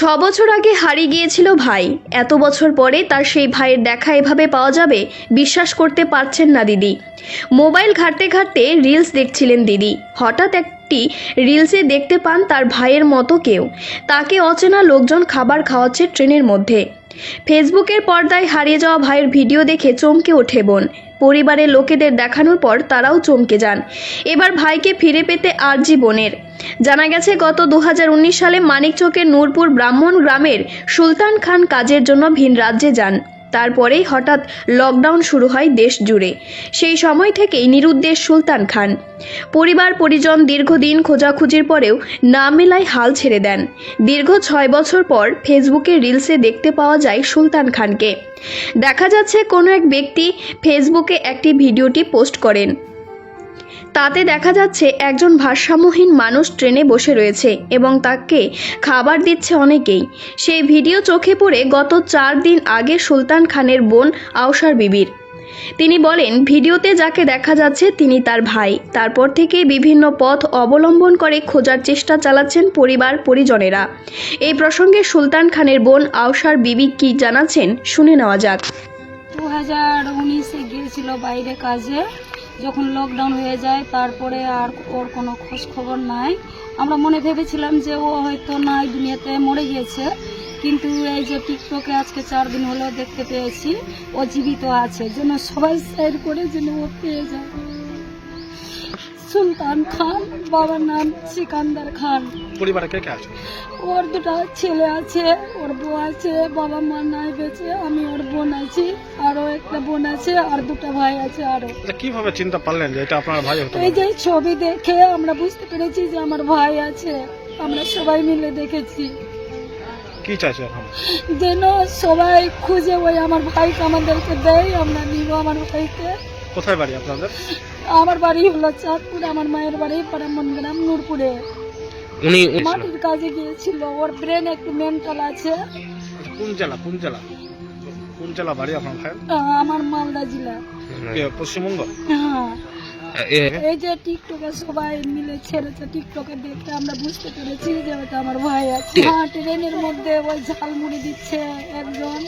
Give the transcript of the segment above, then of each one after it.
ছ বছর আগে হারিয়ে গিয়েছিল ভাই। এত বছর পরে তার সেই ভাইয়ের দেখা এভাবে পাওয়া যাবে বিশ্বাস করতে পারছেন না দিদি। মোবাইল ঘাঁটতে ঘাঁটতে রিলস দেখছিলেন দিদি। হঠাৎ একটি রিলসে দেখতে পান তার ভাইয়ের মতো কেউ। তাকে অচেনা লোকজন খাবার খাওয়াচ্ছে ট্রেনের মধ্যে। ফেসবুকের পর্দায় হারিয়ে যাওয়া ভাইয়ের ভিডিও দেখে চমকে ওঠে বোন। পরিবারের লোকেদের দেখানোর পর তারাও চমকে যান। এবার ভাইকে ফিরে পেতে আরজি বোনের। জানা গেছে, গত দু হাজার উনিশ সালে মানিকচকের নূরপুর ব্রাহ্মণ গ্রামের সুলতান খান কাজের জন্য ভিন রাজ্যে যান। তারপরেই হঠাৎ লকডাউন শুরু হয় দেশ জুড়ে। সেই সময় থেকেই নিরুদ্দেশ সুলতান খান। পরিবার, পরিজন দীর্ঘদিন খোঁজাখুঁজির পরেও না মেলায় হাল ছেড়ে দেন। দীর্ঘ ছয় বছর পর ফেসবুকে রিলসে দেখতে পাওয়া যায় সুলতান খানকে। দেখা যাচ্ছে, কোনো এক ব্যক্তি ফেসবুকে একটি ভিডিওটি পোস্ট করেন। তাতে দেখা যাচ্ছে একজন ভারসাম্যহীন মানুষ ট্রেনে বসে রয়েছে এবং তাকে খাবার দিচ্ছে অনেকেই। সেই ভিডিও চোখে পড়ে গত চার দিন আগে সুলতান খানের বোন আওসার বিবির। তিনি বলেন, ভিডিওতে যাকে দেখা যাচ্ছে তিনি তার ভাই। তারপর থেকেই বিভিন্ন পথ অবলম্বন করে খোঁজার চেষ্টা চালাচ্ছেন পরিবার, পরিজনেরা। এই প্রসঙ্গে সুলতান খানের বোন আওসার বিবি কি জানাচ্ছেন শুনে নেওয়া যাক। দু হাজার উনিশে গিয়েছিল বাইরে কাজে। যখন লকডাউন হয়ে যায়, তারপরে আর ওর কোনো খোঁজ খবর নাই। আমরা মনে ভেবেছিলাম যে ও হয়তো নাই, দুনিয়াতে মরে গিয়েছে। কিন্তু এই যে টিকটকে আজকে চার দিন হলো দেখতে পেয়েছি, ও জীবিত আছে। যেন সবাই শেয়ার করে যেন ও পেয়ে যায়। সুলতান খান বাবার নাম সিকান্দার খান। পরিবারে কে কে আছে? ওর দুটো ছেলে আছে ওর বউ আছে বাবা মা নাই বেঁচে আমি ওর বোন আছি আরও একটা বোন আছে আর দুটো ভাই আছে আরও কীভাবে চিন্তা পারলেন যে এটা আপনার ভাই হতে এই যে ছবি দেখে আমরা বুঝতে পেরেছি যে আমার ভাই আছে আমরা সবাই মিলে দেখেছি। কি চাইছে এখন? যেন সবাই খুঁজে ওই আমার ভাইকে আমাদেরকে দেয় আমরা নিব আমার ভাইকে। কোথায় বাড়ি আপনাদের? আমার বাড়ি হলো চাঁদপুর আমার মায়ের বাড়ি পারামন গ্রাম নূরপুরে। উনি মাটির কাজে গিয়েছিল ওর ব্রেন একটু মেন্টাল আছে। কোন জেলা কোন জেলা? কোন জেলা বাড়ি আপনার ভাই আমার মালদা জেলা। পশ্চিমবঙ্গ? হ্যাঁ। এই যে টিকটকে সবাই মিলে ছেড়েছে টিকটকে দেখে আমরা বুঝতে পেরেছি যে ওটা আমার ভাই আছে। হ্যাঁ ট্রেনের মধ্যে ওই ঝালমুড়ি দিচ্ছে একজন।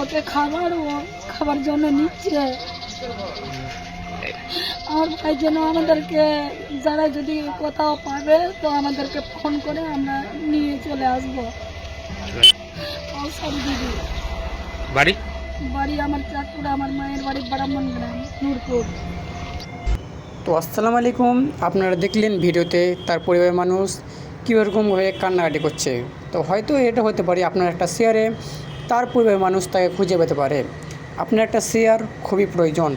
ওকে খাবার ও খাবার জন্য নিচ্ছে। আমার ভাই যেন আমাদেরকে যারা যদি কোথাও পাবে তো আমাদেরকে ফোন করে আমরা নিয়ে চলে আসব। দিদি। বাড়ি? বাড়ি আমার চাঁদপুর আমার মায়ের বাড়ি ব্রাহ্মণ গ্রাম নূরপুর। তো আসসালামু আলাইকুম। আপনারা দেখলেন ভিডিওতে তার পরিবারের মানুষ কীরকমভাবে কান্নাকাটি করছে। তো হয়তো এটা হতে পারে আপনার একটা শেয়ারে তার পরিবারের মানুষ তাকে খুঁজে পেতে পারে। আপনার একটা শেয়ার খুবই প্রয়োজন।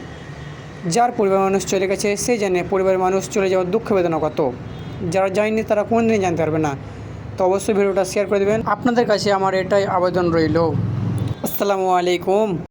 যার পরিবারের মানুষ চলে গেছে, সে জানে পরিবারের মানুষ চলে যাওয়ার দুঃখ বেদনা কত যারা যায়নি তারা কোনোদিনই জানতে পারবে না। তো অবশ্যই ভিডিওটা শেয়ার করে দেবেন। আপনাদের কাছে আমার এটাই আবেদন রইল। আসসালামু আলাইকুম।